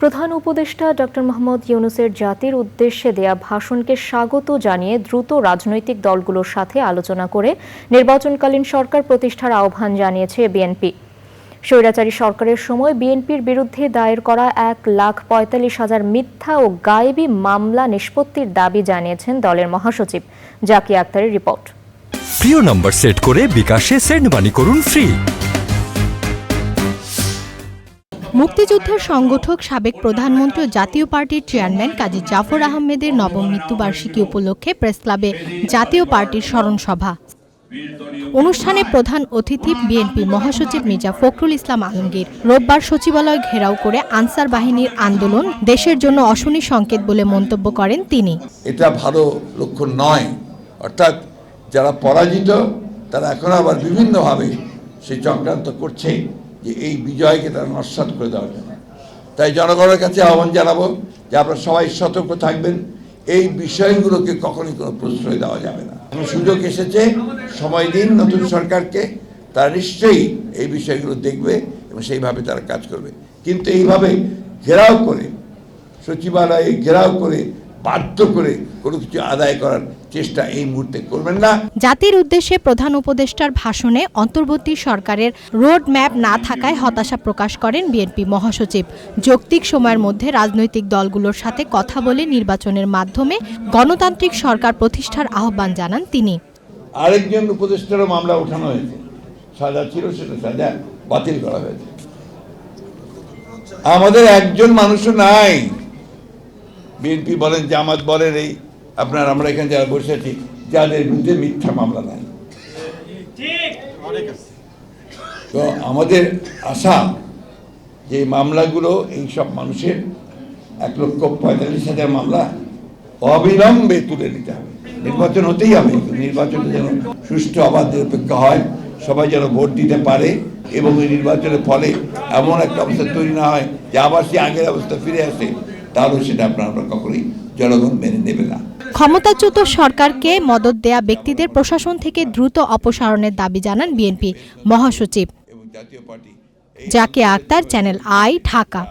প্রধান উপদেষ্টা ডক্টর মোহাম্মদ ইউনুসের জাতির উদ্দেশ্যে দেয়া ভাষণকে স্বাগত জানিয়ে দ্রুত রাজনৈতিক দলগুলোর সাথে আলোচনা করে নির্বাচনকালীন সরকার প্রতিষ্ঠার আহ্বান জানিয়েছে বিএনপি। স্বৈরাচারী সরকারের সময় বিএনপির বিরুদ্ধে দায়ের করা এক লাখ পঁয়তাল্লিশ হাজার মিথ্যা ও গায়েবী মামলা নিষ্পত্তির দাবি জানিয়েছেন দলের মহাসচিব। জাকি আক্তারের রিপোর্ট। প্রিয় নম্বর সেট করে বিকাশে সেন্ড মানি করুন ফ্রি। মুক্তিযুদ্ধের সংগঠক, সাবেক প্রধানমন্ত্রী জাতীয় পার্টির চেয়ারম্যান কাজী জাফর আহমেদের নবম মৃত্যুবার্ষিকী উপলক্ষে প্রেস ক্লাবে জাতীয় পার্টির স্মরণ সভা। অনুষ্ঠানে প্রধান অতিথি বিএনপি মহাসচিব মির্জা ফখরুল ইসলাম আলমগীর। রোববার সচিবালয় ঘেরাও করে আনসার বাহিনীর আন্দোলন, দেশের জন্য অশনি সংকেত বলে মন্তব্য করেন তিনি। এটা ভালো লক্ষণ নয়। অর্থাৎ যারা পরাজিত, তারা এখন আবার বিভিন্নভাবে সেই চক্রান্ত করছে যে এই বিজয়কে তারা নস্বাত করে দেওয়ার জন্য। তাই জনগণের কাছে আহ্বান জানাব যে আপনারা সবাই সতর্ক থাকবেন। এই বিষয়গুলোকে কখনই কোনো প্রশ্রয় দেওয়া যাবে না। সুযোগ এসেছে, সময় দিন নতুন সরকারকে, তারা নিশ্চয়ই এই বিষয়গুলো দেখবে এবং সেইভাবে তারা কাজ করবে। কিন্তু এইভাবে ঘেরাও করে, সচিবালয়ে ঘেরাও করে বাধ্য করে কোনো কিছু আদায় করার চেষ্টা এই মুহূর্তে করবেন না। জাতির উদ্দেশ্যে প্রধান উপদেষ্টার ভাষণে অন্তর্বর্তী সরকারের রোড ম্যাপ না থাকায় হতাশা প্রকাশ করেন বিএনপি মহাসচিব। যৌক্তিক সময়ের মধ্যে রাজনৈতিক দলগুলোর সাথে কথা বলে নির্বাচনের মাধ্যমে গণতান্ত্রিক সরকার প্রতিষ্ঠার আহ্বান জানান তিনি। আরেকজন উপদেষ্টারও মামলা ওঠানো হয়েছে। সাজা ছিল সেটা সাজা বাতিল করা হয়েছে। আমাদের একজন মানুষও নাই। বিএনপি বলেন, জামাত বলেন, এই আপনার আমরা এখানে যারা বসে আছি, যাদের বিরুদ্ধে মিথ্যা মামলা নাই তো আমাদের আশা যে মামলাগুলো, এই সব মানুষের এক লক্ষ পঁয়তাল্লিশ হাজার মামলা অবিলম্বে তুলে নিতে হবে। নির্বাচন হতেই হবে, কিন্তু নির্বাচনটা যেন সুষ্ঠু অবাধ নিরপেক্ষ হয়, সবাই যেন ভোট দিতে পারে এবং এই নির্বাচনের ফলে এমন একটা অবস্থা তৈরি না হয় যে আবার সে আগের অবস্থা ফিরে আসে। তাহলে সেটা আপনারা কখনোই জনগণ মেনে নেবে না। ক্ষমতাচ্যুত সরকারকে মদত দেয়া ব্যক্তিদের প্রশাসন থেকে দ্রুত অপসারণের দাবি জানান বিএনপি মহাসচিব। এবং জাতীয় পার্টি জাকে আক্তার চ্যানেল আই ঢাকা।